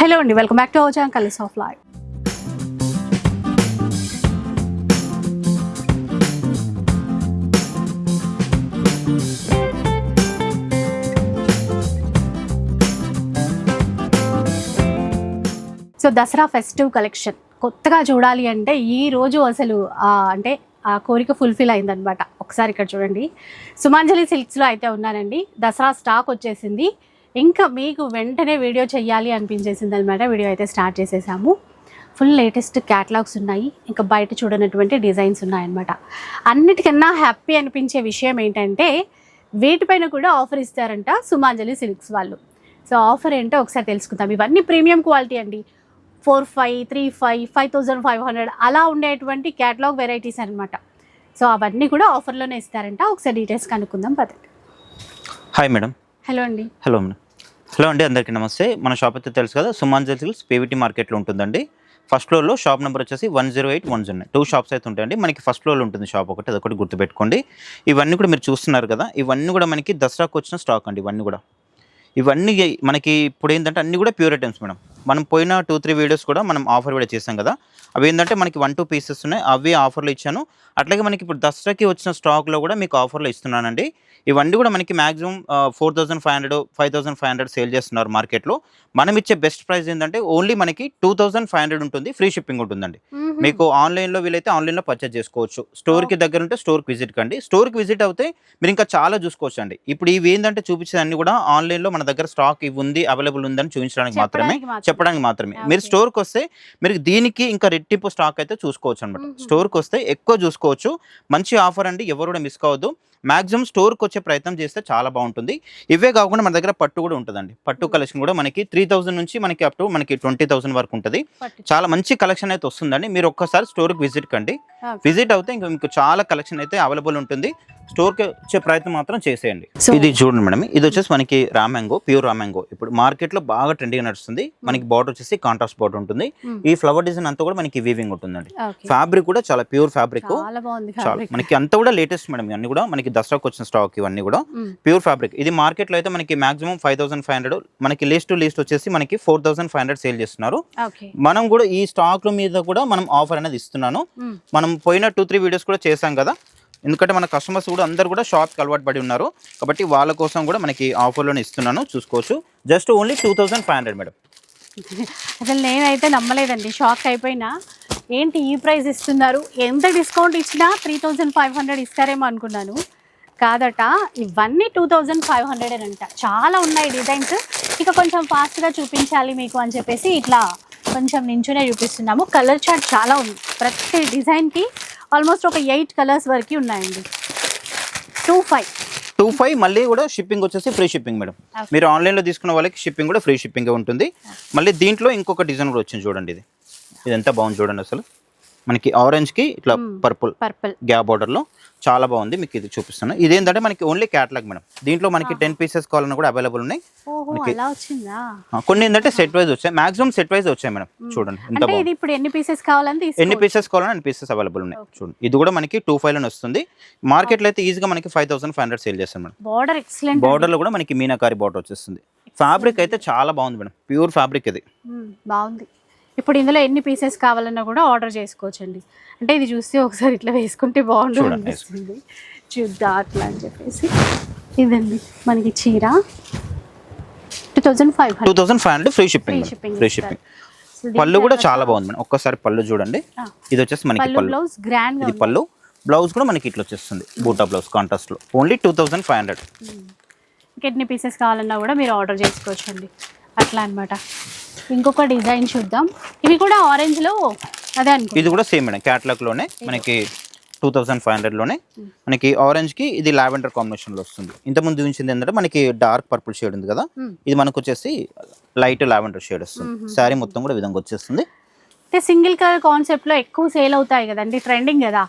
Hello అండి welcome back to our colours of life. So Dasara festive collection కొత్తగా చూడాలి అంటే ఈ రోజు అసలు అంటే ఆ కోరిక ఫుల్ఫిల్ అయిందనమాట ఒకసారి ఇక్కడ చూడండి. సుమాంజలి సిల్క్స్లో అయితే ఉన్నానండి దసరా స్టాక్ వచ్చేసింది. ఇంకా మీకు వెంటనే వీడియో చెయ్యాలి అనిపించేసింది అనమాట వీడియో అయితే స్టార్ట్ చేసేసాము. ఫుల్ లేటెస్ట్ క్యాటలాగ్స్ ఉన్నాయి. ఇంకా బయట చూడనటువంటి డిజైన్స్ ఉన్నాయన్నమాట. అన్నిటికన్నా హ్యాపీ అనిపించే విషయం ఏంటంటే వీటిపైన కూడా ఆఫర్ ఇస్తారంట సుమాంజలి సిల్క్స్ వాళ్ళు. సో ఆఫర్ ఏంటో ఒకసారి తెలుసుకుందాం. ఇవన్నీ ప్రీమియం క్వాలిటీ అండి. Four five three five five thousand five hundred అలా ఉండేటువంటి క్యాటలాగ్ వెరైటీస్ అనమాట సో అవన్నీ కూడా ఆఫర్లోనే ఇస్తారంట. ఒకసారి డీటెయిల్స్ కనుక్కుందాం పదండి. హాయ్ మేడం హలో అండి. హలో మేడం హలో అండి అందరికీ నమస్తే. మన షాప్ అయితే తెలుసు కదా సుమాంజల్ సిల్స్ పీవీటీ మార్కెట్లో ఉంటుందండి. ఫస్ట్ ఫ్లోర్లో షాప్ నెంబర్ వచ్చేసి one zero eight one zero two shops అయితే ఉంటాయండి. మనకి ఫస్ట్ ఫ్లోర్లో ఉంటుంది షాప్ ఒకటి అదొకటి గుర్తుపెట్టుకోండి. ఇవన్నీ కూడా మీరు చూస్తున్నారు కదా ఇవన్నీ కూడా మనకి దసరాకు వచ్చిన స్టాక్ అండి ఇవన్నీ కూడా. ఇవన్నీ మనకి ఇప్పుడు ఏంటంటే అన్ని కూడా ప్యూర్ ఐటమ్స్ మేడం. మనం పోయిన టూ త్రీ వీడియోస్ కూడా మనం ఆఫర్ కూడా చేసాం కదా. అవి ఏంటంటే మనకి వన్ టూ పీసెస్ ఉన్నాయి. అవి ఆఫర్లో ఇచ్చాను. అట్లాగే మనకి ఇప్పుడు దసరాకి వచ్చిన స్టాక్లో కూడా మీకు ఆఫర్లో ఇస్తున్నానండి. ఇవన్నీ కూడా మనకి maximum four thousand five hundred five thousand five hundred sale చేస్తున్నారు మార్కెట్లో మనం ఇచ్చే బెస్ట్ ప్రైస్ ఏంటంటే ఓన్లీ మనకి టూ థౌసండ్ ఫైవ్ హండ్రెడ్ ఉంటుంది. ఫ్రీ షిప్పింగ్ ఉంటుందండి. మీకు ఆన్లైన్లో వీలైతే ఆన్లైన్లో పర్చేజ్ చేసుకోవచ్చు. స్టోర్కి దగ్గర ఉంటే స్టోర్కి విజిట్ కండి. స్టోర్కి విజిట్ అవుతే మీరు ఇంకా చాలా చూసుకోవచ్చు అండి ఇప్పుడు ఇవి ఏంటంటే చూపించేదాన్ని కూడా ఆన్లైన్లో మన దగ్గర స్టాక్ ఇవి ఉంది అవైలబుల్ ఉందని చూపించడానికి మాత్రమే. చెప్పడానికి మాత్రమే. మీరు స్టోర్కి వస్తే మీరు దీనికి ఇంకా రెట్టింపు స్టాక్ అయితే చూసుకోవచ్చు అనమాట. స్టోర్కి వస్తే ఎక్కువ చూసుకోవచ్చు. మంచి ఆఫర్ అండి. ఎవరు కూడా మిస్ కావద్దు. మాక్సిమం స్టోర్కి వచ్చే ప్రయత్నం చేస్తే చాలా బాగుంటుంది. ఇవే కాకుండా మన దగ్గర పట్టు కూడా ఉంటుందండి. పట్టు. కలెక్షన్ కూడా మనకి త్రీ థౌసండ్ నుంచి మనకి అప్ టు మనకి ట్వంటీ వరకు ఉంటుంది. చాలా మంచి కలెక్షన్ అయితే వస్తుందండి. మీరు ఒక్కసారి స్టోర్కి విజిట్ కండి. విజిట్ అవుతే ఇంకా మీకు చాలా కలెక్షన్ అయితే అవైలబుల్ ఉంటుంది. స్టోర్కి వచ్చే ప్రయత్నం మాత్రం చేసేయండి. ఇది చూడండి మేడం. ఇది వచ్చేసి మనకి రామ్యాంగో ప్యూర్ రామ్యాంగో ఇప్పుడు మార్కెట్లో బాగా ట్రెండింగ్ నడుస్తుంది. మనకి బార్డర్ వచ్చేసి కాంట్రాస్ట్ బార్డర్ ఉంటుంది. ఈ ఫ్లవర్ డిజైన్ అంతా కూడా మనకి వీవింగ్ ఉంటుందండి. ఫ్యాబ్రిక్ కూడా చాలా ప్యూర్ ఫ్యాబ్రిక్. చాలా. మనకి అంతా కూడా లేటెస్ట్ మేడం. ఇవన్నీ కూడా మనకి దసరాకు వచ్చిన స్టాక్ ఇవన్నీ కూడా. Pure fabric. ఇది మార్కెట్లో అయితే మనకి maximum five thousand five hundred మనకి లీస్ట్ టు లీస్ట్ వచ్చేసి మనకి four thousand five hundred sale చేస్తున్నారు. మనం కూడా ఈ స్టాక్ మీద కూడా మనం ఆఫర్ అనేది ఇస్తున్నాను. మనం పోయిన టూ త్రీ వీడియోస్ కూడా చేశాం కదా. ఎందుకంటే మన కస్టమర్స్ కూడా అందరు కూడా షాప్కి అలవాటు పడి ఉన్నారు. కాబట్టి వాళ్ళ కోసం కూడా మనకి ఆఫర్లోనే ఇస్తున్నాను. చూసుకోవచ్చు. Just only two thousand five hundred madam. అసలు నేనైతే నమ్మలేదండి. షాక్ అయిపోయినా. ఏంటి ఈ ప్రైస్ ఇస్తున్నారు? ఎంత డిస్కౌంట్ ఇచ్చినా త్రీ థౌజండ్ ఫైవ్ హండ్రెడ్ ఇస్తారేమో అనుకున్నాను. కాదట ఇవన్నీ టూ థౌజండ్ ఫైవ్ హండ్రెడ్ అంట చాలా ఉన్నాయి డిజైన్స్. ఇక కొంచెం ఫాస్ట్గా చూపించాలి మీకు అని చెప్పేసి ఇట్లా కొంచెం నించునే చూపిస్తున్నాము. కలర్ చార్ట్ చాలా ఉంది. ప్రతి డిజైన్కి ఆల్మోస్ట్ ఒక ఎయిట్ కలర్స్ వరకు ఉన్నాయండి. టూ ఫైవ్ టూ ఫైవ్ మళ్ళీ కూడా షిప్పింగ్ వచ్చేసి ఫ్రీ షిప్పింగ్ మేడం. మీరు ఆన్లైన్లో తీసుకున్న వాళ్ళకి షిప్పింగ్ కూడా ఫ్రీ షిప్పింగ్ ఉంటుంది. మళ్ళీ దీంట్లో ఇంకొక డిజైన్ కూడా వచ్చింది చూడండి ఇది. ఇది ఎంత బాగుంది చూడండి అసలు. మనకి ఆరెంజ్కి ఇట్లా Hmm. పర్పుల్ పర్పుల్ గ్యాప్ బార్డర్లో చాలా బాగుంది మీకు ఇది చూపిస్తాను ఇదేంటంటే మనకి ఓన్లీ క్యాటలాగ్ మేడం. దీంట్లో మనకి టెన్ పీసెస్ కావాలన్నా కూడా అవైలబుల్ ఉన్నాయి. కొన్ని ఏంటంటే సెట్ వైజ్ వచ్చాయి. మాక్సిమం సెట్ వైజ్ వచ్చాయి మేడం. చూడండి ఎంత బాగుంది. ఇప్పుడు ఎన్ని పీసెస్ కావాలని ఎన్ని పీసెస్ కావాలని అన్ని పీసెస్ అవైలబుల్ ఉన్నాయి. చూడండి ఇది కూడా మనకి టూ ఫైవ్లోనే వస్తుంది. మార్కెట్లో అయితే ఈజీగా మనకి five thousand five hundred sale చేస్తాం మేడం. బార్డర్ ఎక్సలెంట్ బార్డర్లో కూడా మనకి మీనాకారి బార్డర్ వచ్చేస్తుంది. ఫ్యాబ్రిక్ అయితే చాలా బాగుంది మేడం. ప్యూర్ ఫ్యాబ్రిక్ ఇది. బాగుంది. ఇప్పుడు ఇందులో ఎన్ని పీసెస్ కావాలన్నా కూడా ఆర్డర్ చేసుకోవచ్చండి. అంటే ఇది చూస్తే ఒకసారి ఇట్లా వేసుకుంటే బాగుండు అనిపిస్తుంది. చూద్దా అట్లా అని చెప్పేసి. ఇదండి మనకి చీర. Two thousand five two thousand five hundred free shipping free. Shipping పళ్ళు కూడా చాలా బాగుంది మేడం. ఒక్కసారి పళ్ళు చూడండి. ఇది వచ్చేసి మనకి పళ్ళు బ్లౌజ్ గ్రాండ్ ఇది పళ్ళు. బ్లౌజ్ కూడా మనకి ఇట్లా వచ్చేస్తుంది. బూటా బ్లౌజ్ కాంట్రాస్ట్లో. Only two thousand five hundred ఎన్ని పీసెస్ కావాలన్నా కూడా మీరు ఆర్డర్ చేసుకోవచ్చండి. అట్లా అన్నమాట. ఇంకొక డిజైన్ చూద్దాం. ఇవి కూడా ఆరెంజ్లో అదే అనుకో ఇది కూడా సేమ్ మేడం క్యాటలాగ్లోనే మనకి టూ థౌసండ్ ఫైవ్ హండ్రెడ్లోనే మనకి ఆరెంజ్కి ఇది లావెండర్ కాంబినేషన్లో వస్తుంది. ఇంత ముందు చూపించింది ఏంటంటే మనకి డార్క్ పర్పుల్ షేడ్ ఉంది కదా Hmm. ఇది మనకు వచ్చేసి లైట్ లావెండర్ షేడ్ వస్తుంది. శారీ మొత్తం కూడా విధంగా వచ్చేస్తుంది. అంటే సింగిల్ కలర్ కాన్సెప్ట్లో ఎక్కువ సేల్ అవుతాయి కదండి ట్రెండింగ్ కదా.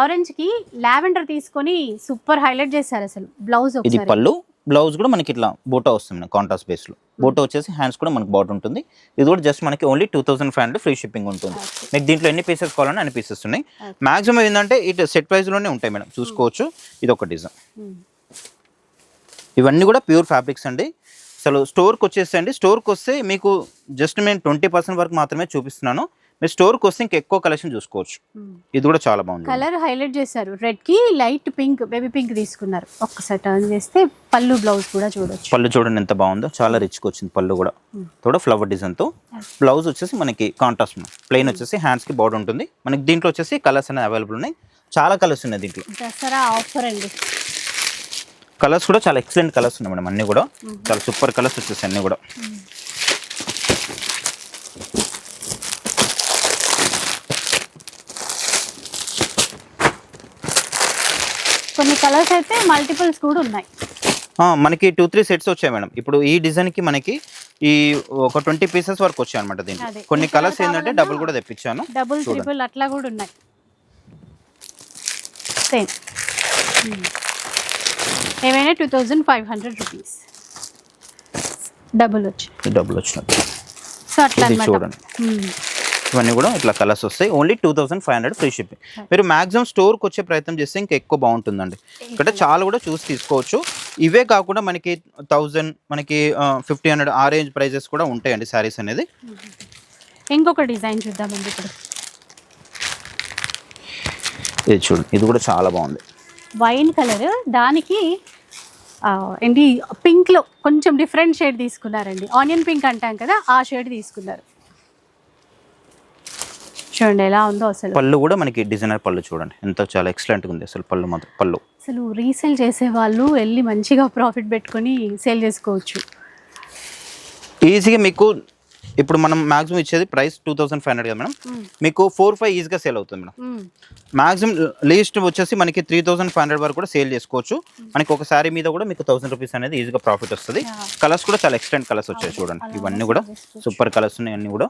ఆరెంజ్కి లావెండర్ తీసుకొని సూపర్ హైలైట్ చేశారు అసలు బ్లౌజ్ ఇది పళ్ళు బ్లౌజ్ కూడా మనకి ఇట్లా బోటా వస్తుంది కాంట్రాస్ట్ బేస్లో. బోటో వచ్చేసి హ్యాండ్స్ కూడా మనకి బాట్ ఉంటుంది. ఇది కూడా జస్ట్ మనకి only two thousand five hundred free shipping ఉంటుంది. మీకు దీంట్లో ఎన్ని పీసెస్ కావాలని అన్ని పీసెస్ ఉన్నాయి. మాక్సిమం ఏంటంటే ఇటు సెట్ ప్రైస్లోనే ఉంటాయి మేడం. చూసుకోవచ్చు. ఇది ఒక డిజైన్ ఇవన్నీ కూడా ప్యూర్ ఫ్యాబ్రిక్స్ అండి. అసలు స్టోర్కి వచ్చేసండి స్టోర్కి వస్తే మీకు జస్ట్ నేను ట్వంటీ పర్సెంట్ వరకు మాత్రమే చూపిస్తున్నాను. మీరు స్టోర్కి వస్తే ఇంకా ఎక్కువ కలెక్షన్ చూసుకోవచ్చు. ఇది కూడా చాలా బాగుంది. కలర్ హైలైట్ చేశారు. రెడ్కి లైట్ పింక్ బేబీ పింక్ తీసుకున్నారు. ఒక్కసారి టర్న్ చేస్తే పళ్ళు బ్లౌజ్ కూడా చూడొచ్చు. పళ్ళు చూడండి ఎంత బాగుందో. చాలా రిచ్గా వచ్చింది పళ్ళు కూడా. కూడా ఫ్లవర్ డిజైన్తో బ్లౌజ్ వచ్చేసి మనకి కాంట్రాస్ట్ ప్లెయిన్ వచ్చేసి హ్యాండ్స్కి బార్డర్ ఉంటుంది. మనకి దీంట్లో వచ్చేసి కలర్స్ అనేవి అవైలబుల్ ఉన్నాయి. చాలా కలర్స్ ఉన్నాయి దీంట్లో. దసరా ఆఫర్ అండి. కలర్స్ కూడా చాలా ఎక్సలెంట్ కలర్స్ ఉన్నాయి మేడం అన్ని కూడా. చాలా సూపర్ కలర్స్ వచ్చేసాయి అన్ని కూడా. కొన్ని కలర్స్ అయితే మల్టిపుల్స్ కూడా ఉన్నాయి. మనకి టూ త్రీ సెట్స్ వచ్చాయి మేడం. ఇప్పుడు ఈ డిజైన్కి మనకి ఈ ఒక ట్వంటీ పీసెస్ వరకు వచ్చాయి అనమాట దీంట్లో. కొన్ని కలర్స్ ఏంటంటే డబుల్ కూడా తెప్పించాను. డబుల్. ట్రిపుల్ అట్లా కూడా ఉన్నాయి. సేమ్ ఏమైనా two thousand five hundred rupees. Double వచ్చి డబుల్ వచ్చినట్టు. సో అట్లా చూడండి. ఇవన్నీ కూడా ఇట్లా కలర్స్ వస్తాయి. Only two thousand five hundred free shipping మీరు మాక్సిమం స్టోర్కి వచ్చే ప్రయత్నం చేస్తే ఇంకా ఎక్కువ బాగుంటుందండి. ఇక్కడ చాలా కూడా చూసి తీసుకోవచ్చు. ఇవే కాకుండా మనకి థౌజండ్ మనకి ఫిఫ్టీ హండ్రెడ్ ఆ రేంజ్ ప్రైజెస్ కూడా ఉంటాయండి శారీస్ అనేది. ఇంకొక డిజైన్ చూద్దామండి ఇప్పుడు. ఇది చూడండి ఇది కూడా చాలా బాగుంది. వైన్ కలర్ దానికి ఏంటి పింక్లో కొంచెం డిఫరెంట్ షేడ్ తీసుకున్నారండి. ఆనియన్ పింక్ అంటాం కదా ఆ షేడ్ తీసుకున్నారు. చూడండి ఎలా ఉందో అసలు. పళ్ళు కూడా మనకి డిజైనర్ పళ్ళు చూడండి. ఎంత చాలా ఎక్సలెంట్గా ఉంది అసలు పళ్ళు మాత్రం పళ్ళు. అసలు రీసేల్ చేసే వాళ్ళు వెళ్ళి మంచిగా ప్రాఫిట్ పెట్టుకొని సేల్ చేసుకోవచ్చు. ఈజీగా మీకు ఇప్పుడు మనం మాక్సిమం ఇచ్చేది price two thousand five hundred కదా మేడం? మీకు ఫోర్ ఫైవ్ ఈజీగా సేల్ అవుతుంది మేడం. మాక్సిమం లీస్ట్ వచ్చేసి మనకి త్రీ థౌసండ్ ఫైవ్ హండ్రెడ్ వరకు కూడా సేల్ చేసుకోవచ్చు. మనకి ఒక శారీ మీద కూడా మీకు థౌసండ్ రూపీస్ అనేది ఈజీగా ప్రాఫిట్ వస్తుంది. కలర్స్ కూడా చాలా ఎక్స్టెంట్ కలర్స్ వచ్చాయి చూడండి. ఇవన్నీ కూడా. సూపర్ కలర్స్ ఉన్నాయి అన్ని కూడా.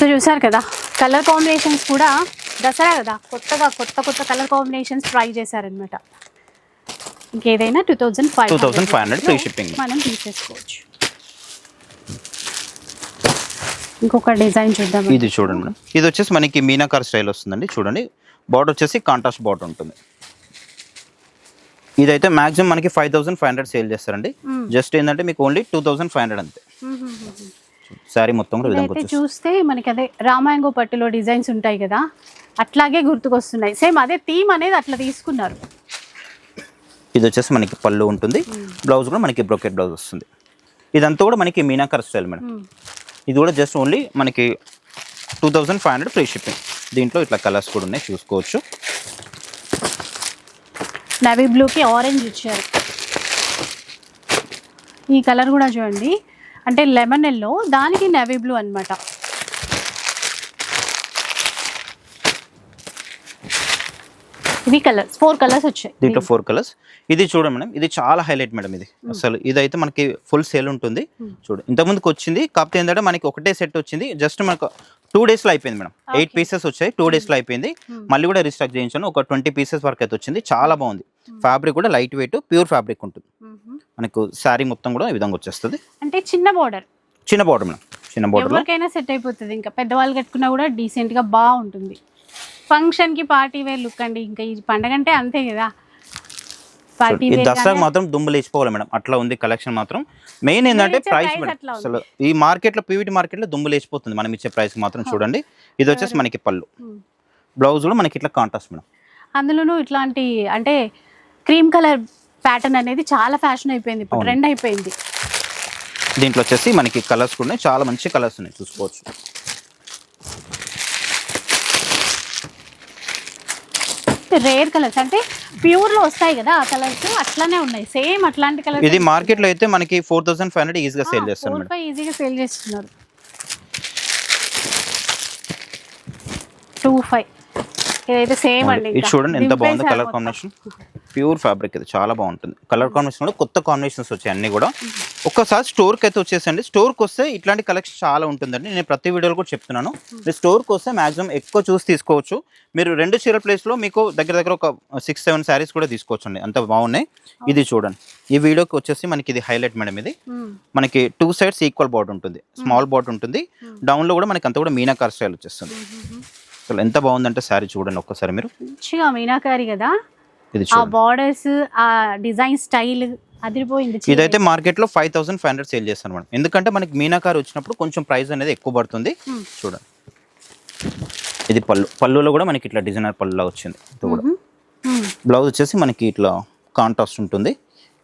సో చూసారు కదా కలర్ కాంబినేషన్స్ కూడా దసరా కదా కొత్తగా కొత్త కొత్త కలర్ కాంబినేషన్స్ ట్రై చేశారనమాట ఇంకేదైనా two thousand five 2500 free shipping. మనం తీసేసుకోవచ్చు. ఇంకొక డిజైన్ చూద్దాం. ఇది చూడండి ఇది వచ్చేసి మనకి మీనాకార్ స్టైల్ వస్తుందండి. చూడండి. బార్డర్ వచ్చేసి కాంట్రాస్ట్ బార్డర్ ఉంటుంది. ఇదైతే మాక్సిమం మనకి five thousand five hundred sale చేస్తారండి. జస్ట్ ఏంటంటే మీకు only two thousand five hundred అంతే. శారీ మొత్తం కూడా చూస్తే మనకి అదే రామాయంగో పట్టులో డిజైన్స్ ఉంటాయి కదా అట్లాగే గుర్తుకొస్తున్నాయి. సేమ్ అదే థీమ్ అనేది అట్లా తీసుకున్నారు. ఇది వచ్చేసి మనకి పళ్ళు ఉంటుంది. బ్లౌజ్ కూడా మనకి బ్రోకెట్ బ్లౌజ్ వస్తుంది. ఇదంతా కూడా మనకి మీనాకర్ స్టైల్ మేడం. మ్మ్. ఇది కూడా జస్ట్ ఓన్లీ మనకి two thousand five hundred free shipping దీంట్లో ఇట్లా కలర్స్ కూడా ఉన్నాయి చూసుకోవచ్చు. నవీ బ్లూకి ఆరెంజ్ ఇచ్చారు. ఈ కలర్ కూడా చూడండి. అంటే లెమన్ ఎల్లో దానికి నెవీ బ్లూ అనమాట ఇవి కలర్స్ ఫోర్ కలర్స్ వచ్చాయి. దీంట్లో ఫోర్ కలర్స్ ఇది చూడండి మేడం ఇది చాలా హైలైట్ మేడం ఇది. అసలు ఇదైతే మనకి ఫుల్ సేల్ ఉంటుంది. చూడు ఇంతకుముందుకు వచ్చింది కాకపోతే ఏంటంటే మనకి ఒకటే సెట్ వచ్చింది జస్ట్ మనకు టూ డేస్లో అయిపోయింది మేడం. ఎయిట్ పీసెస్ వచ్చాయి టూ డేస్లో అయిపోయింది. మళ్ళీ కూడా రీస్టాక్ చేయించాను ఒక ట్వంటీ పీసెస్ వరకు అయితే వచ్చింది. చాలా బాగుంది. ఫ్యాబ్రిక్ కూడా లైట్ వెయిట్ ప్యూర్ ఫ్యాబ్రిక్ ఉంటుంది. మ్మ్. మనకు శారీ మొత్తం కూడా ఈ విధంగా వచ్చేస్తుంది. అంటే చిన్న బోర్డర్ చిన్న బార్డర్ మేడం చిన్న బార్డర్లో ఎవరికైనా సెట్ అయిపోతుంది. ఇంకా పెద్దవాళ్ళు కట్టుకున్నా కూడా డీసెంట్గా బాగుంటుంది. ఫంక్షన్కి పార్టీ వేర్ లుక్ అండి. ఇంకా ఈ పండగ అంటే అంతే కదా. పార్టీ ఈ వేర్ దసరాకు మాత్రం దుమ్ము లేచిపోవాలి మేడం. అట్లా ఉంది కలెక్షన్ మాత్రం. మెయిన్ ఏంటంటే ప్రైస్ మేడం. అసలు ఈ మార్కెట్లో పీవీటీ మార్కెట్లో దుమ్ము లేచిపోతుంది. మనం ఇచ్చే ప్రైస్ మాత్రం చూడండి. ఇది వచ్చేసి మనకి పళ్ళు. బ్లౌజ్ కూడా మనకి ఇట్లా కాంట్రాస్ట్ మేడం. అందులోనూ ఇట్లాంటి అంటే క్రీమ్ కలర్ ప్యాటర్న్ అనేది చాలా ఫ్యాషన్ అయిపోయింది. ఇప్పుడు. ట్రెండ్ అయిపోయింది. దీంట్లో వచ్చేసి మనకి కలర్స్ కూడా ఉన్నాయి. చాలా మంచి కలర్స్ ఉన్నాయి. చూసుకోవచ్చు. రేర్ కలర్స్ అంటే ప్యూర్లో వస్తాయి కదా ఆ కలర్స్ అట్లానే ఉన్నాయి. సేమ్ అట్లాంటి కలర్స్ ఇది మార్కెట్లో అయితే మనకి ఫోర్ థౌసండ్ ఫైవ్ హండ్రెడ్ ఈజీగా సేల్ ఫోర్ ఫైవ్ ఈజీగా సేల్ చేస్తున్నారు. Two five. ఇదైతే సేమ్ అండి ఇది. చూడండి ఎంత బాగుంది కలర్. కాంబినేషన్ ప్యూర్ ఫ్యాబ్రిక్ ఇది చాలా బాగుంటుంది. కలర్ కాంబినేషన్ కూడా కొత్త కాంబినేషన్స్ వచ్చాయి అన్ని కూడా. ఒక్కసారి స్టోర్కి అయితే వచ్చేసండి. స్టోర్కి వస్తే ఇట్లాంటి కలెక్షన్ చాలా ఉంటుందండి. నేను ప్రతి వీడియోలో కూడా చెప్తున్నాను. మీరు స్టోర్కి వస్తే మాక్సిమం ఎక్కువ చూసి తీసుకోవచ్చు. మీరు రెండు చీర ప్లేస్లో మీకు దగ్గర దగ్గర ఒక సిక్స్ సెవెన్ శారీస్ కూడా తీసుకోవచ్చు అండి అంత బాగున్నాయి. ఇది చూడండి. ఈ వీడియోకి వచ్చేసి మనకి ఇది హైలైట్ మేడం ఇది. మ్మ్. మనకి టూ సైడ్స్ ఈక్వల్ బార్డర్ ఉంటుంది. స్మాల్ బార్డర్ ఉంటుంది. డౌన్లో కూడా మనకి అంత కూడా మీనాకార్ స్టైల్ వచ్చేస్తుంది. అసలు ఎంత బాగుందంటే శారీ చూడండి ఒక్కసారి మీరు. మంచిగా మీనాకారి కదా? ఇది ఆ బార్డర్స్ ఆ డిజైన్ స్టైల్ అదిరిపోయింది. ఇదైతే మార్కెట్లో five thousand five hundred sale చేస్తాను మేడం. ఎందుకంటే మనకి మీనాకార్ వచ్చినప్పుడు కొంచెం ప్రైస్ అనేది ఎక్కువ పడుతుంది. Hmm. చూడండి. ఇది పళ్ళు పళ్ళులో కూడా మనకి ఇట్లా డిజైనర్ పళ్ళులా వచ్చింది. ఇది కూడా. బ్లౌజ్ వచ్చేసి మనకి ఇట్లా కాంట్రాస్ట్ ఉంటుంది.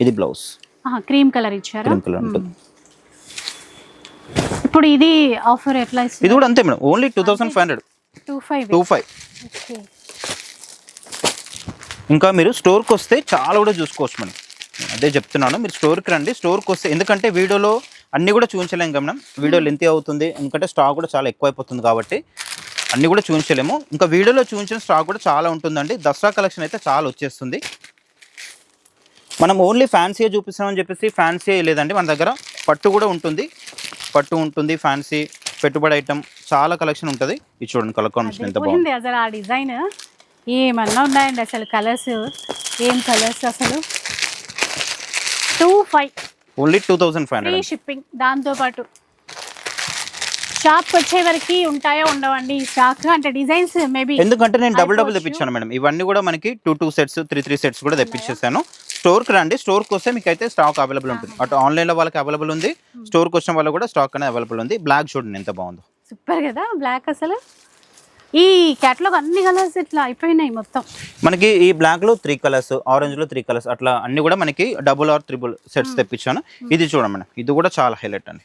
ఇది బ్లౌజ్ క్రీమ్ కలర్ ఇచ్చారా? క్రీమ్ కలర్ ఉంటుంది. ఇప్పుడు ఇది ఆఫర్ ఎట్లా ఇది కూడా అంతే madam. Only two thousand five hundred two five? Two five. Okay. ఇంకా మీరు స్టోర్కి వస్తే చాలా కూడా చూసుకోవచ్చు మనం. అదే చెప్తున్నాను మీరు స్టోర్కి రండి. స్టోర్కి వస్తే ఎందుకంటే వీడియోలో అన్నీ కూడా చూపించలేం కదా మనం వీడియో లెంత్ అవుతుంది ఎందుకంటే స్టాక్ కూడా చాలా ఎక్కువ అయిపోతుంది కాబట్టి అన్నీ కూడా చూపించలేము. ఇంకా వీడియోలో చూపించిన స్టాక్ కూడా చాలా ఉంటుందండి. దసరా కలెక్షన్ అయితే చాలా వచ్చేస్తుంది. మనం ఓన్లీ ఫ్యాన్సీ చూపిస్తామని చెప్పేసి ఫ్యాన్సీ లేదండి. మన దగ్గర పట్టు కూడా ఉంటుంది. పట్టు ఉంటుంది ఫ్యాన్సీ పెట్టుబడి ఐటమ్ చాలా కలెక్షన్ ఉంటుంది. ఇది చూడండి కలర్ కాంబినేషన్ ఎంత బాగుంది. అసలు ఆ డిజైన్ ఏమన్నా ఉన్నాయండి అసలు కలర్స్ ఏం కలర్స్ అసలు? Two five only two thousand five hundred shipping దాంతో షాప్కి వచ్చే వరకు ఉంటాయో ఉండవండి ఈ స్టాక్. అంటే డిజైన్స్ మేబీ ఎందుకంటే నేను డబుల్ డబుల్. తెప్పించాను మేడం. ఇవన్నీ కూడా మనకి two two sets three three sets కూడా తెప్పించేసాను. స్టోర్కి రండి. స్టోర్కి వస్తే మీకు అయితే స్టాక్ అవైలబుల్ ఉంటుంది అటు ఆన్లైన్లో వాళ్ళకి అవైలబుల్ ఉంది. స్టోర్కి వచ్చిన వాళ్ళకి కూడా స్టాక్ అనేది అవైలబుల్ ఉంది. బ్లాక్ చూడండి ఎంత బాగుందో. సూపర్ కదా? బ్లాక్ అసలు? ఈ క్యాటలాగ్ అన్ని కలర్స్ ఇట్లా అయిపోయినాయి మొత్తం. మనకి ఈ బ్లాక్లో త్రీ కలర్స్ ఆరెంజ్లో త్రీ కలర్స్ అట్లా అన్ని కూడా మనకి డబుల్ ఆర్ త్రిబుల్ సెట్స్ తెప్పించాను. ఇది చూడండి ఇది కూడా చాలా హైలైట్ అండి.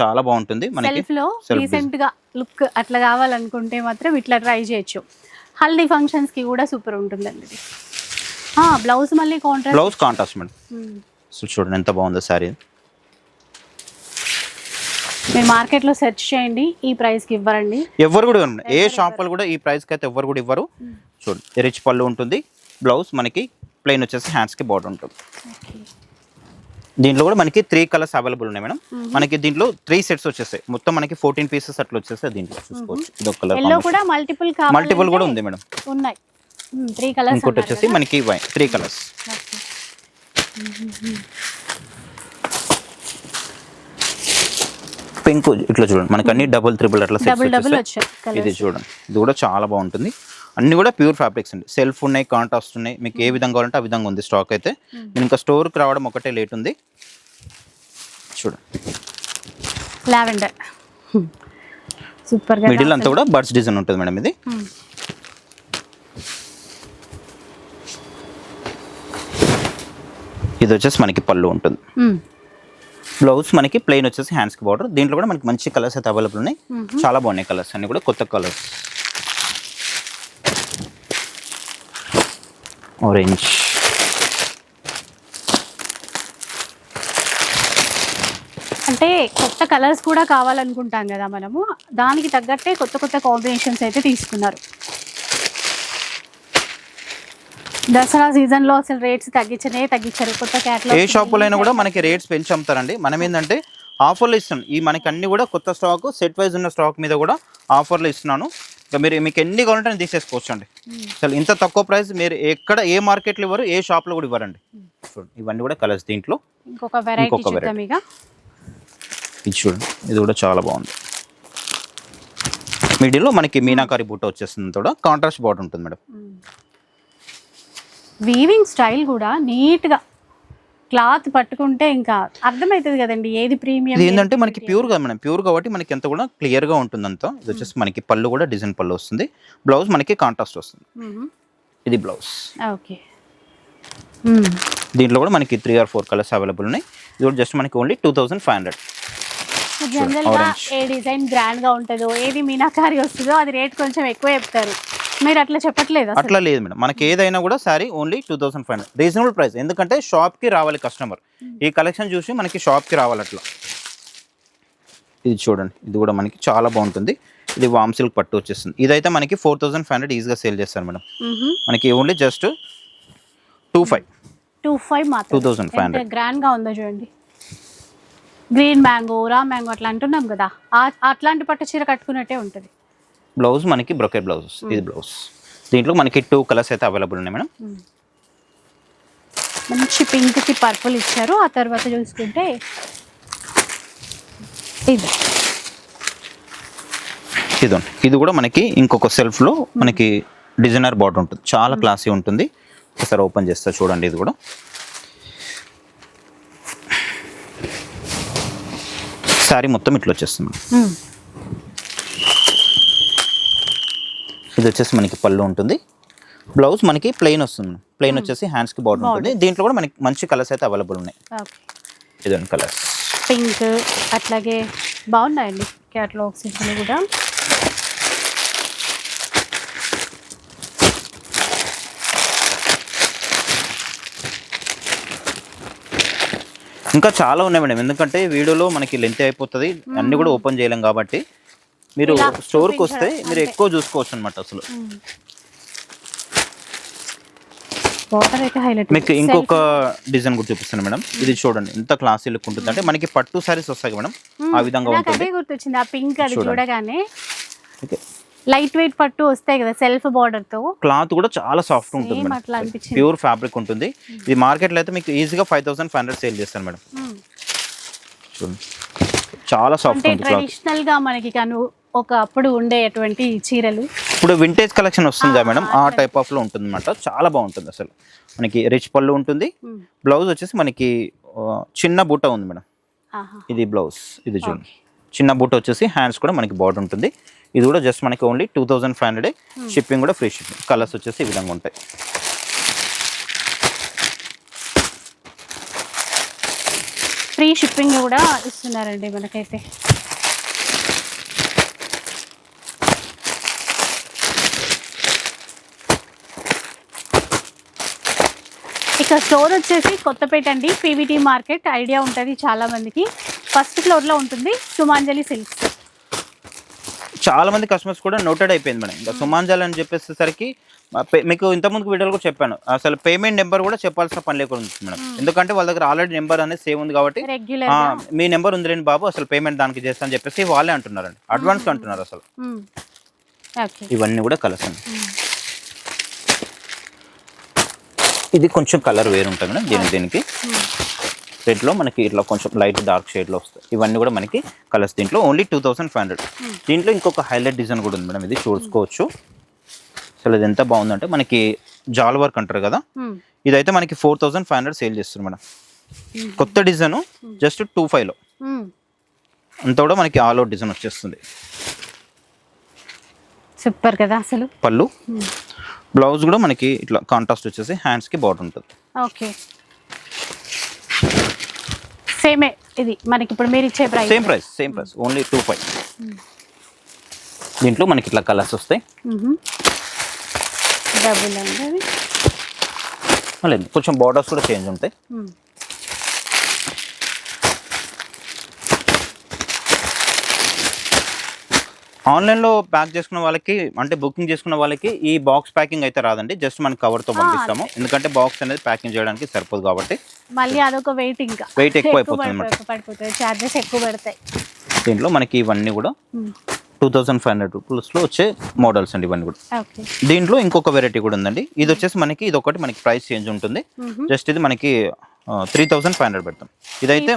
చాలా బాగుంటుంది మనకి. సెల్ఫ్లో రీసెంట్గా లుక్ అట్లా కావాలనుకుంటే మాత్రం ఇట్లా ట్రై చేయొచ్చు. హల్దీ ఫంక్షన్స్కి కూడా సూపర్ ఉంటుందండి బ్లౌజ్ మళ్ళీ contrast blouse contrast madam so చూడండి ఎంత బాగుందో సారీ మీరు మార్కెట్లో సెర్చ్ చేయండి ఈ ప్రైస్కి ఇవ్వరండి. ఎవరు కూడా. ఏ షాప్ కూడా ఈ ప్రైస్కి అయితే ఎవరు కూడా ఇవ్వరు. చూడండి రిచ్ పళ్ళు ఉంటుంది బ్లౌజ్ మనకి ప్లెయిన్ వచ్చేసి హ్యాండ్స్కి బార్డర్ ఉంటుంది. దీంట్లో కూడా మనకి త్రీ కలర్స్ అవైలబుల్ ఉన్నాయి మేడం. మనకి దీంట్లో త్రీ సెట్స్ వచ్చేస్తాయి మొత్తం మనకి ఫోర్టీన్ పీసెస్ అట్లా వచ్చేస్తాయి దీంట్లో చూసుకోవచ్చు. ఇది ఒక కలర్ కూడా మల్టిపుల్ మల్టిపుల్ కూడా ఉంది మేడం. ఉన్నాయి. త్రీ కలర్స్ ఇంకోటి వచ్చేసి మనకి త్రీ కలర్స్ పింక్ ఇట్లా చూడండి. మనకి అన్ని డబుల్ త్రిబుల్ అట్లా డబుల్ డబుల్. వచ్చాయి ఇది చూడండి. ఇది కూడా చాలా బాగుంటుంది. అన్ని కూడా ప్యూర్ ఫ్యాబ్రిక్స్ అండి. సెల్ఫ్ ఉన్నాయి కాంట్రాస్ట్ ఉన్నాయి. మీకు ఏ విధంగా కావాలంటే ఆ విధంగా ఉంది స్టాక్ అయితే. మీరు ఇంకా స్టోర్కి రావడం ఒకటే లేట్ ఉంది. చూడండి లావెండర్ సూపర్గా మిడిల్ అంతా కూడా బర్డ్స్ డిజైన్ ఉంటుంది మేడం ఇది. Hmm. ఇది వచ్చేసి మనకి పళ్ళు ఉంటుంది. Hmm. బ్లౌజ్ మనకి ప్లెయిన్ వచ్చేసి హ్యాండ్స్కి బార్డర్. దీంట్లో కూడా మనకి మంచి కలర్స్ అయితే అవైలబుల్ ఉన్నాయి. చాలా బాగున్నాయి కలర్స్ అన్ని కూడా కొత్త కలర్స్. ఆరెంజ్ అంటే కొత్త కలర్స్ కూడా కావాలనుకుంటాం కదా మనము. దానికి తగ్గట్టే కొత్త కొత్త కాంబినేషన్స్ అయితే తీసుకున్నారు. దసరా సీజన్లో అసలు రేట్స్ తగ్గించనే తగ్గించారు. కొత్త ఏ క్యాటలాగ్ షాపులో అయినా కూడా మనకి రేట్స్ పెంచి అమ్ముతారండి మనం ఏంటంటే ఆఫర్లు ఇస్తాం ఈ మనకి అన్ని కూడా కొత్త స్టాక్ సెట్ వైజ్ ఉన్న స్టాక్ మీద కూడా ఆఫర్లు ఇస్తున్నాను. ఇక మీరు మీకు ఎన్ని కావాలంటే తీసేసుకోవచ్చు అండి అసలు ఇంత తక్కువ ప్రైస్ మీరు ఎక్కడ ఏ మార్కెట్లో ఇవ్వరు ఏ షాప్లో కూడా ఇవ్వరండి. చూడండి ఇవన్నీ కూడా కలర్స్ దీంట్లో. ఇంకొక వెరైటీ ఇది చూడండి ఇది కూడా చాలా బాగుంది. మిడిల్లో మనకి మీనాకారి బూట వచ్చేస్తుంది కూడా కాంట్రాస్ట్ బార్డర్ ఉంటుంది మేడం. వీవింగ్ స్టైల్ కూడా నీట్గా క్లాత్ పట్టుకుంటే ఇంకా అర్థమవుతుంది కదండి ఏది ప్రీమియం ఏంటంటే మనకి ప్యూర్గా మనం ప్యూర్ కాబట్టి మనకి ఎంత కూడా క్లియర్గా ఉంటుంది అంతా ఇది వచ్చేసి మనకి పళ్ళు కూడా డిజైన్ పళ్ళు వస్తుంది. బ్లౌజ్ మనకి కాంట్రాస్ట్ వస్తుంది. ఇది బ్లౌజ్ ఓకే. దీంట్లో కూడా మనకి three or four colours available ఉన్నాయి. ఇది కూడా జస్ట్ మనకి only two thousand five hundred జనరల్గా. ఏ డిజైన్ గ్రాండ్గా ఉంటుందో ఏది మీనాకారి వస్తుందో అది రేట్ కొంచెం ఎక్కువ చెప్తారు. మీరు అట్లా చెప్పట్లేదు అట్లా లేదు మేడం. మనకి ఏదైనా కూడా sari only two thousand five hundred reasonable price ఎందుకంటే షాప్కి రావాలి కస్టమర్ ఈ కలెక్షన్ చూసి మనకి షాప్కి రావాలి అట్లా. ఇది చూడండి. ఇది కూడా మనకి చాలా బాగుంటుంది. ఇది వామ్ సిల్క్ పట్టు వచ్చేస్తుంది. ఇదైతే మనకి ఫోర్ థౌసండ్ ఫైవ్ హండ్రెడ్ ఈజీగా సేల్ చేస్తారు మేడం. మనకి only just two five two five మాత్రం 2500. గ్రాండ్గా ఉందో చూడండి. గ్రీన్ మ్యాంగో రా మ్యాంగో అట్లా అంటున్నాం కదా. అట్లాంటి పట్టు చీర కట్టుకున్నట్టే ఉంటుంది. బ్లౌజ్ మనకి బ్రొకెట్ బ్లౌజ్ ఇది బ్లౌజ్. దీంట్లో మనకి టూ కలర్స్ అయితే అవైలబుల్ ఉన్నాయి మేడం. మంచి పింక్కి పర్పుల్ ఇచ్చారు. ఆ తర్వాత చూసుకుంటే ఇది. ఇది. ఇది కూడా మనకి ఇంకొక సెల్ఫ్లో మనకి డిజైనర్ బార్డర్ ఉంటుంది. చాలా క్లాసీ ఉంటుంది. ఒకసారి ఓపెన్ చేస్తా చూడండి ఇది కూడా. శారీ మొత్తం ఇట్లా వచ్చేస్తుంది. ఇది వచ్చేసి మనకి పళ్ళు ఉంటుంది. బ్లౌజ్ మనకి ప్లెయిన్ వస్తుంది ప్లెయిన్ వచ్చేసి హ్యాండ్స్కి బార్డర్ ఉంటుంది. దీంట్లో కూడా మనకి మంచి కలర్స్ అయితే అవైలబుల్ ఉన్నాయి. ఇదండి కలర్స్ పింక్ అట్లాగే బాగున్నాయండి క్యాటలాగ్స్ ఇందులో కూడా. ఇంకా చాలా ఉన్నాయి మేడం. ఎందుకంటే వీడియోలో మనకి లెంత్ అయిపోతుంది. అన్ని కూడా ఓపెన్ చేయలేం కాబట్టి. మీరు స్టోర్కి వస్తే మీరు. ఎక్కువ చూసుకోవచ్చు అనమాట అసలు. మీకు ఇంకొక డిజైన్ కూడా చూపిస్తాను మేడం. ఇది చూడండి. ఎంత క్లాసీ లుక్ ఉంటుంది. అంటే మనకి పట్టు సారీస్ వస్తాయి మేడం. ఆ విధంగా ఉంటుంది. గుర్తొచ్చింది. ఆ పింక్ అది. చూడగానే. ఓకే. లైట్ వెయిట్ పట్టు వస్తాయి కదా సెల్ఫ్ బార్డర్తో. క్లాత్ కూడా చాలా సాఫ్ట్ ఉంటుంది మేడం. ప్యూర్ ఫ్యాబ్రిక్ ఉంటుంది. ఇది మార్కెట్లో అయితే మీకు ఈజీగా five thousand five hundred sale చేస్తాను మేడం. చూడండి. చాలా సాఫ్ట్ ఉంటుంది ట్రెడిషనల్గా మనకి కను ఒక అప్పుడు ఉండేటువంటి చీరలు. ఇప్పుడు వింటేజ్ కలెక్షన్ వస్తుంది కదా మేడం? ఆ టైప్ ఆఫ్లో ఉంటుంది అనమాట చాలా బాగుంటుంది అసలు. మనకి రిచ్ పళ్ళు ఉంటుంది. బ్లౌజ్ వచ్చేసి మనకి చిన్న బూట ఉంది మేడం. ఇది బ్లౌజ్ ఇది చూడండి. చిన్న బూట వచ్చేసి హ్యాండ్స్ కూడా మనకి బార్డర్ ఉంటుంది. ఇది కూడా జస్ట్ మనకి only two thousand five hundred shipping కూడా ఫ్రీ షిప్పింగ్ కలర్స్ వచ్చేసి ఈ విధంగా ఉంటాయి. ఫ్రీ షిప్పింగ్ కూడా ఇస్తున్నారండి మనకైతే. ఇక స్టోర్ వచ్చేసి కొత్తపేట అండి. పీవీటీ మార్కెట్ ఐడియా ఉంటుంది చాలా మందికి ఫస్ట్ ఫ్లోర్లో ఉంటుంది. సుమాంజలి సిల్క్స్ చాలా మంది కస్టమర్స్ కూడా నోటెడ్ అయిపోయింది మేడం. ఇంకా సుమాంజల్ అని చెప్పేసరికి పే- మీకు ఇంతకుముందు వీడియోలో కూడా చెప్పాను. అసలు పేమెంట్ నెంబర్ కూడా చెప్పాల్సిన పని లేకుండా ఉంది మేడం. ఎందుకంటే వాళ్ళ దగ్గర ఆల్రెడీ నెంబర్ అనేది సేవ్ ఉంది కాబట్టి మీ నెంబర్ ఉంది లేని బాబు అసలు పేమెంట్ దానికి చేస్తా అని చెప్పేసి వాళ్ళే అంటున్నారండి. అడ్వాన్స్ అంటున్నారు అసలు. ఇవన్నీ కూడా కలర్స్ అండి. ఇది కొంచెం కలర్ వేరు ఉంటుంది మేడం దీనికి దీనికి. రెడ్లో మనకి ఇట్లా కొంచెం లైట్ డార్క్ షేడ్లో వస్తాయి. ఇవన్నీ కూడా మనకి కలర్స్ దీంట్లో only two thousand five hundred. దీంట్లో ఇంకొక హైలైట్ డిజైన్ కూడా ఉంది మేడం ఇది చూసుకోవచ్చు. అసలు ఇది ఎంత బాగుందంటే మనకి జాల్ వర్క్ అంటారు కదా ఇదైతే మనకి four thousand five hundred sale చేస్తుంది మేడం. కొత్త డిజైన్ జస్ట్ టూ ఫైవ్లో. అంతా కూడా మనకి ఆల్ అవుట్ డిజైన్ వచ్చేస్తుంది. సూపర్ కదా అసలు. పళ్ళు. బ్లౌజ్ కూడా మనకి ఇట్లా కాంట్రాస్ట్ వచ్చేసి హ్యాండ్స్కి బార్డర్ ఉంటుంది. ఓకే. సేమే. ఇది మనకి ఇప్పుడు మీరు ఇచ్చే price same price same price only two five దీంట్లో మనకి ఇట్లా కలర్స్ వస్తాయి. కొంచెం బార్డర్స్ కూడా చేంజ్ ఉంటాయి. ఆన్లైన్లో ప్యాక్ చేసుకున్న వాళ్ళకి అంటే బుకింగ్ చేసుకున్న వాళ్ళకి ఈ బాక్స్ ప్యాకింగ్ అయితే రాదండి. జస్ట్ మనకి కవర్తో పంపిస్తాము. ఎందుకంటే బాక్స్ అనేది ప్యాకింగ్ చేయడానికి సరిపోదు కాబట్టి. మళ్ళీ అదొక వెయిట్ ఇంకా. Weight ఎక్కువ అయిపోతుంది చార్జెస్ ఎక్కువ పడతాయి. దీంట్లో మనకి ఇవన్నీ కూడా టూ థౌసండ్ ఫైవ్ హండ్రెడ్ రూపీస్లో వచ్చే మోడల్స్ అండి ఇవన్నీ కూడా. దీంట్లో ఇంకొక వెరైటీ కూడా ఉందండి. ఇది వచ్చేసి మనకి ఇది ఒకటి మనకి ప్రైస్ చేంజ్ ఉంటుంది. జస్ట్ ఇది మనకి త్రీ థౌసండ్ ఫైవ్ హండ్రెడ్ పెడతాం. ఇదైతే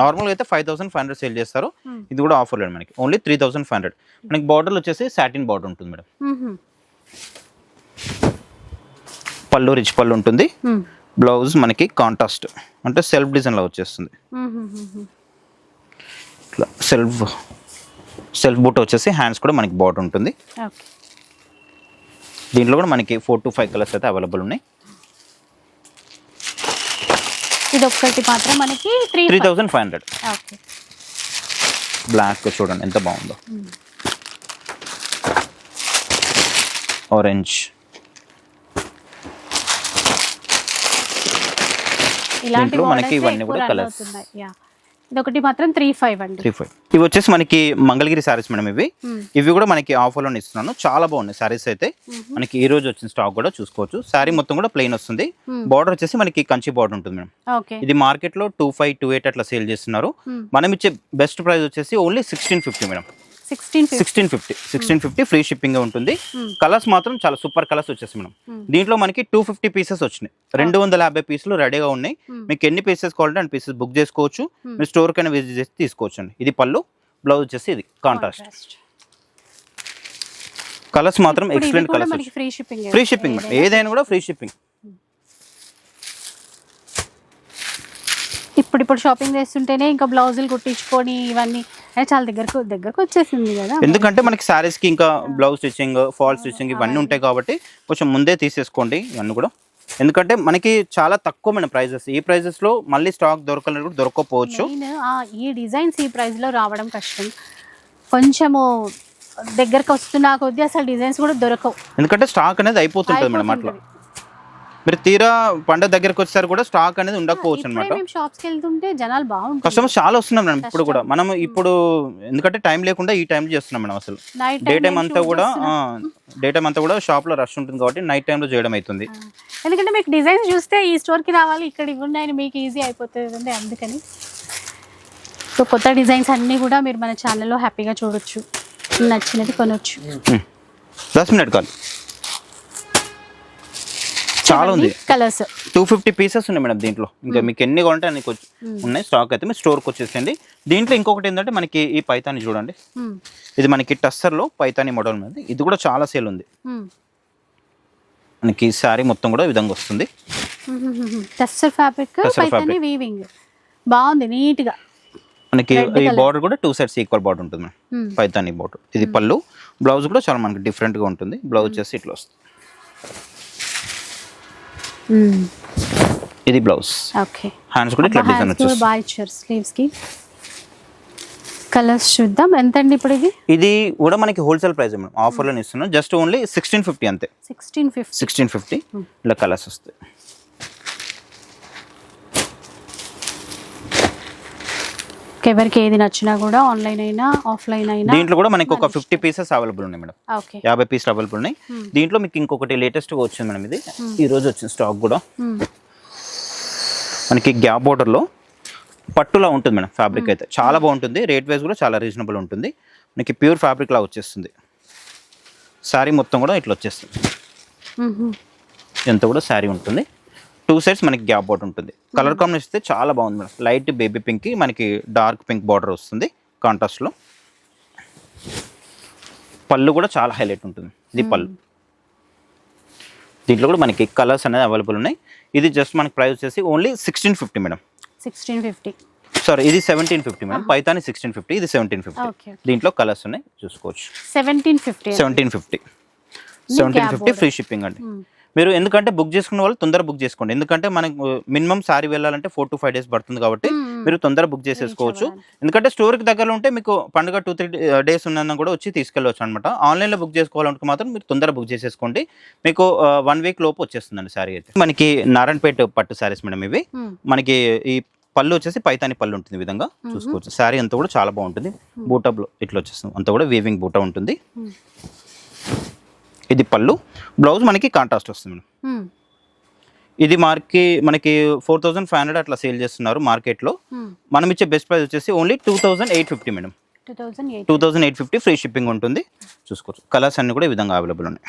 నార్మల్గా అయితే five thousand five hundred sale చేస్తారు. Hmm. ఇది కూడా ఆఫర్ లేదు మనకి. Only three thousand five hundred మనకి బార్డర్ వచ్చేసి సాటిన్ బార్డర్ ఉంటుంది మేడం. పళ్ళు రిచ్ పళ్ళు ఉంటుంది. బ్లౌజ్ మనకి కాంట్రాస్ట్ అంటే సెల్ఫ్ డిజైన్లో వచ్చేస్తుంది. ఇట్లా సెల్ఫ్ సెల్ఫ్ బూట్ వచ్చేసి హ్యాండ్స్ కూడా మనకి బార్డర్ ఉంటుంది. దీంట్లో కూడా మనకి ఫోర్ టు ఫైవ్ కలర్స్ అయితే అవైలబుల్ ఉన్నాయి. ఇది ఒక్కటి మాత్రం మనకి three three thousand five hundred. Black చూడండి ఎంత బాగుందో. ఆరెంజ్ ఇలాంటి మనకి ఇవన్నీ కూడా run colours. అవుతున్నాయి. Yeah. ఇది ఒకటి మాత్రం త్రీ ఫైవ్ అండి త్రీ ఫైవ్ ఇవి వచ్చేసి మనకి మంగళగిరి శారీస్ మేడం ఇవి. ఇవి కూడా మనకి ఆఫర్లో ఇస్తున్నాను చాలా బాగున్నాయి శారీస్ అయితే మనకి ఈ రోజు వచ్చిన స్టాక్ కూడా చూసుకోవచ్చు శారీ మొత్తం కూడా ప్లెయిన్ వస్తుంది. బార్డర్ వచ్చేసి మనకి కంచి బార్డర్ ఉంటుంది మేడం ఇది మార్కెట్లో టూ ఫైవ్ టూ ఎయిట్ అట్లా సేల్ చేస్తున్నారు. మనం ఇచ్చే బెస్ట్ ప్రైస్ వచ్చేసి only sixteen fifty madam sixteen fifty sixteen fifty free shipping ఉంటుంది. కలర్స్ మాత్రం చాలా సూపర్ కలర్స్ వచ్చేసి మేడం. మ్మ్. దీంట్లో మనకి టూ ఫిఫ్టీ పీసెస్ వచ్చినాయి. రెండు వందల యాభై పీసులు రెడీగా ఉన్నాయి. మీకు ఎన్ని పీసెస్ కావాలంటే అన్ని పీసెస్ బుక్ చేసుకోవచ్చు. మీరు స్టోర్ కైనా విజిట్ చేసి తీసుకోవచ్చు అండి ఇది పళ్ళు బ్లౌజ్ వచ్చేసి ఇది కాంట్రాస్ట్ కలర్స్ మాత్రం excellent colours free shipping free shipping madam. ఏదైనా కూడా ఫ్రీ షిప్పింగ్ ఇప్పుడు ఇప్పుడు షాపింగ్ చేస్తుంటేనే ఇంకా బ్లౌజులు కుట్టించుకొని ఇవన్నీ చాలా దగ్గరకు దగ్గరకు వచ్చేసింది కదా ఎందుకంటే మనకి శారీస్కి ఇంకా బ్లౌజ్ స్టిచ్చింగ్ ఫాల్ స్టిచ్చింగ్ ఇవన్నీ ఉంటాయి కాబట్టి కొంచెం ముందే తీసేసుకోండి ఇవన్నీ కూడా. ఎందుకంటే మనకి చాలా తక్కువ మన ప్రైజెస్ ఈ ప్రైజెస్లో మళ్ళీ స్టాక్ దొరకలేదు కూడా ఆ, ఈ డిజైన్స్ ఈ ప్రైస్లో రావడం కష్టం. కొంచెము దగ్గరకు వస్తున్నా కొద్దీ అసలు డిజైన్స్ కూడా దొరకవు. ఎందుకంటే స్టాక్ అనేది అయిపోతుంటుంది మేడం అట్లా. మీరు తీరా పండుగ దగ్గరకు వచ్చేసరి కూడా స్టాక్ అనేది ఉండకపోవచ్చు అనమాట షాప్స్కి వెళ్తుంటే జనాలు కస్టమర్స్ చాలా వస్తున్నాం మేడం ఇప్పుడు కూడా. మనం ఇప్పుడు ఎందుకంటే టైం లేకుండా ఈ టైంలో చేస్తున్నాం మేడం అసలు. డే టైం అంతా కూడా డే టైం అంతా కూడా షాప్లో రష్ ఉంటుంది కాబట్టి నైట్ టైంలో చేయడం అవుతుంది. ఎందుకంటే మీకు డిజైన్స్ చూస్తే ఈ స్టోర్కి రావాలి ఇక్కడ ఇవి ఉన్నాయని మీకు ఈజీ అయిపోతుంది అందుకని. సో కొత్త డిజైన్స్ అన్నీ కూడా మీరు మన ఛానల్లో హ్యాపీగా చూడొచ్చు. నచ్చినది కొనొచ్చు. దస్ మినిట్ కాల్ చాలా ఉంది. కలర్స్ టూ ఫిఫ్టీ పీసెస్ ఉన్నాయి మేడం దీంట్లో. ఇంకా మీకు ఎన్ని కావాలంటే అన్ని కొ- ఉన్నాయి. స్టాక్ అయితే మీరు స్టోర్కి వచ్చేసేయండి. దీంట్లో ఇంకొకటి ఏంటంటే మనకి ఈ పైతాని చూడండి. ఇది మనకి టస్సర్లో పైతాని మోడల్ ఉంది ఇది కూడా చాలా సేల్ ఉంది. మనకి శారీ మొత్తం కూడా ఈ విధంగా వస్తుంది. టెస్టర్ ఫ్యాబ్రిక్ పైతని వీవింగ్ బాగుంది నీట్గా మనకి ఈ. బార్డర్ కూడా టూ సైడ్స్ ఈక్వల్ బార్డర్ ఉంటుంది మేడం. పైతాని బార్డర్ ఇది పళ్ళు. బ్లౌజ్ కూడా చాలా మనకి డిఫరెంట్గా ఉంటుంది. బ్లౌజ్ వచ్చేసి ఇట్లా వస్తుంది. ఇది బ్లౌజ్. ఓకే. హ్యాండ్స్ కూడా ఇట్లా డిజైన్ వచ్చేస్తుంది బాగా ఇచ్చారు స్లీవ్స్కి. కలర్స్ చూద్దాం. ఎంత అండి ఇప్పుడు ఇది? ఇది కూడా మనకి హోల్సేల్ ప్రైస్ మేడం. ఆఫర్లో ఇస్తున్నాం. జస్ట్ ఓన్లీ సిక్స్టీన్ ఫిఫ్టీ అంతే. సిక్స్టీన్ ఫిఫ్టీ సిక్స్టీన్ ఫిఫ్టీ ఇలా కలర్స్ వస్తాయి. ఎవరికి ఏది నచ్చినా కూడా ఆన్లైన్ అయినా ఆఫ్లైన్ అయినా దీంట్లో కూడా మనకి ఒక ఫిఫ్టీ పీసెస్ అవైలబుల్ ఉన్నాయి మేడం. ఓకే. యాభై పీసులు అవైలబుల్ ఉన్నాయి. దీంట్లో మీకు ఇంకొకటి లేటెస్ట్గా వచ్చింది మేడం ఇది. ఈ రోజు వచ్చిన స్టాక్ కూడా. మనకి గ్యాప్ బోర్డర్లో పట్టులా ఉంటుంది మేడం ఫ్యాబ్రిక్ అయితే. చాలా బాగుంటుంది. రేట్ వైజ్ కూడా చాలా రీజనబుల్ ఉంటుంది. మనకి ప్యూర్ ఫ్యాబ్రిక్ లా వచ్చేస్తుంది. శారీ మొత్తం కూడా ఇట్లా వచ్చేస్తుంది. ఎంత కూడా శారీ ఉంటుంది. టూ సైడ్స్ మనకి గ్యాప్ బోర్డర్ ఉంటుంది. కలర్ కాంబినేషన్ అయితే చాలా బాగుంది మేడం. లైట్ బేబీ పింక్ మనకి డార్క్ పింక్ బార్డర్ వస్తుంది కాంట్రాస్ట్లో. పళ్ళు కూడా చాలా హైలైట్ ఉంటుంది. ఇది పళ్ళు. దీంట్లో కూడా మనకి కలర్స్ అనేది అవైలబుల్ ఉన్నాయి. ఇది జస్ట్ మనకి ప్రైస్ వచ్చేసి only sixteen fifty madam. Sixteen fifty. Sorry ఇది seventeen fifty madam. Paithani sixteen fifty ఇది సెవెంటీన్ ఫిఫ్టీ. దీంట్లో కలర్స్ ఉన్నాయి చూసుకోవచ్చు. Seventeen fifty. Seventeen fifty. Seventeen fifty free shipping అండి. మీరు ఎందుకంటే బుక్ చేసుకున్న వాళ్ళు తొందర బుక్ చేసుకోండి. ఎందుకంటే మనకు మినిమం సారీ వెళ్ళాలంటే ఫోర్ టు ఫైవ్ డేస్ పడుతుంది కాబట్టి మీరు తొందర బుక్ చేసేసుకోవచ్చు. ఎందుకంటే స్టోర్కి దగ్గరలో ఉంటే మీకు పండుగ టూ త్రీ డేస్ ఉన్నదని కూడా వచ్చి తీసుకెళ్ళవచ్చు అనమాట ఆన్లైన్లో బుక్ చేసుకోవాలనుకుంటే మాత్రం మీరు తొందర బుక్ చేసేసుకోండి. మీకు వన్ వీక్ లోపు వచ్చేస్తుందండి సారీ అయితే. మనకి నారాయణపేట పట్టు సారీస్ మేడం ఇవి. మనకి ఈ పళ్ళు వచ్చేసి పైతాని పళ్ళు ఉంటుంది ఈ విధంగా చూసుకోవచ్చు. శారీ అంతా కూడా చాలా బాగుంటుంది. బూటబ్లో ఇట్లా వచ్చేస్తుంది. అంతా కూడా వీవింగ్ బూటా ఉంటుంది. ఇది పళ్ళు. బ్లౌజ్ మనకి కాంట్రాస్ట్ వస్తుంది మేడం. ఇది మార్కి మనకి ఫోర్ థౌసండ్ ఫైవ్ హండ్రెడ్ అట్లా సేల్ చేస్తున్నారు మార్కెట్లో. మనం ఇచ్చే బెస్ట్ ప్రైస్ వచ్చేసి only two thousand eight fifty madam. Two thousand eight. Fifty free shipping ఉంటుంది. చూసుకోవచ్చు. కలర్స్ అన్ని కూడా ఈ విధంగా అవైలబుల్ ఉన్నాయి.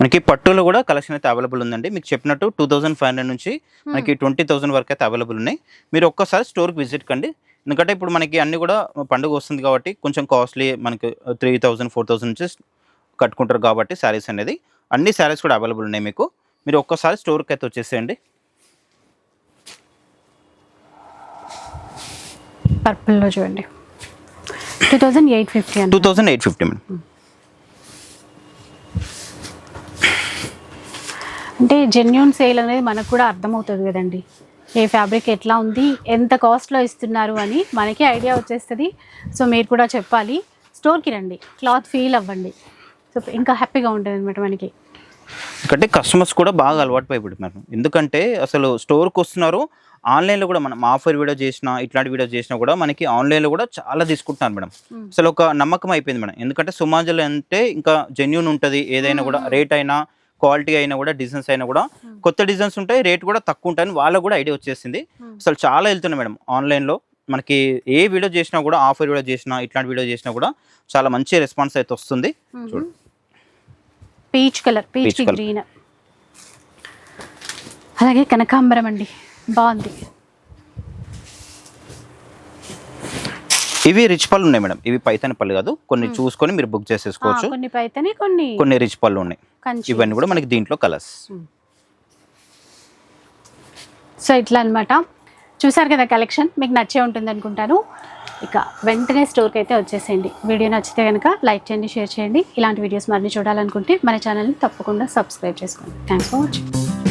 మనకి పట్టులో కూడా కలెక్షన్ అయితే అవైలబుల్ ఉందండి. మీకు చెప్పినట్టు టూ థౌసండ్ ఫైవ్ హండ్రెడ్ నుంచి మనకి ట్వంటీ థౌసండ్ వరకు అయితే అవైలబుల్ ఉన్నాయి. మీరు ఒక్కసారి స్టోర్కి విజిట్ కండి. ఎందుకంటే ఇప్పుడు మనకి అన్ని కూడా పండుగ వస్తుంది కాబట్టి కొంచెం కాస్ట్లీ మనకి త్రీ థౌసండ్ ఫోర్ థౌసండ్ నుంచి కట్టుకుంటారు కాబట్టి శారీస్ అనేది. అన్ని శారీస్ కూడా అవైలబుల్ ఉన్నాయి మీకు. మీరు ఒక్కసారి స్టోర్కి అయితే వచ్చేసేయండి. పర్పుల్లో చూడండి. Two thousand eight fifty two thousand eight fifty madam. అంటే జెన్యున్ సేల్ అనేది మనకు కూడా అర్థమవుతుంది కదండి. ఏ ఫ్యాబ్రిక్ ఎట్లా ఉంది ఎంత కాస్ట్లో ఇస్తున్నారు అని మనకి ఐడియా వచ్చేస్తుంది. సో మీరు కూడా చెప్పాలి. స్టోర్కి రండి. క్లాత్ ఫీల్ అవ్వండి. సో ఇంకా హ్యాపీగా ఉంటుంది అనమాట మనకి. ఎందుకంటే కస్టమర్స్ కూడా బాగా అలవాటు పడిపోతున్నారు ఎందుకంటే అసలు స్టోర్కి వస్తున్నారు ఆన్లైన్లో కూడా మనం ఆఫర్ వీడియో చేసినా ఇట్లాంటి వీడియో చేసినా కూడా మనకి ఆన్లైన్లో కూడా చాలా తీసుకుంటున్నారు మేడం. అసలు ఒక నమ్మకం అయిపోయింది మేడం. ఎందుకంటే సుమాంజలి అంటే ఇంకా జెన్యున్ ఉంటుంది ఏదైనా కూడా రేట్ అయినా క్వాలిటీ అయినా కూడా డిజైన్స్ అయినా కూడా కొత్త డిజైన్స్ ఉంటాయి రేట్ కూడా తక్కువ ఉంటాయని వాళ్ళకు కూడా ఐడియా వచ్చేసింది. Hmm. అసలు చాలా వెళ్తున్నాయి మేడం ఆన్లైన్లో. మనకి ఏ వీడియో చేసినా కూడా ఆఫర్ వీడియో చేసినా ఇట్లాంటి వీడియో చేసినా కూడా చాలా మంచి రెస్పాన్స్ అయితే వస్తుంది. చూడు. Peach colour peach. గ్రీన్ అలాగే కనకాంబరం అండి. బాగుంది. ఇవి రిచ్ పళ్ళు ఉన్నాయి మేడం. ఇవి పైతని పళ్ళు కాదు. కొన్ని చూసుకొని మీరు బుక్ చేసేసుకోవచ్చు. కొన్ని పైతని కొన్ని కొన్ని రిచ్ పళ్ళు ఉన్నాయి. ఇవన్నీ కూడా మనకి దీంట్లో కలర్స్ సో ఇట్లా అన్నమాట. చూసారు కదా కలెక్షన్ మీకు నచ్చే ఉంటుంది అనుకుంటాను. ఇక వెంటనే స్టోర్కి అయితే వచ్చేసేయండి. వీడియో నచ్చితే కనుక లైక్ చేయండి షేర్ చేయండి. ఇలాంటి వీడియోస్ మరిన్ని చూడాలనుకుంటే మన ఛానల్ని తప్పకుండా సబ్స్క్రైబ్ చేసుకోండి. Thanks for watching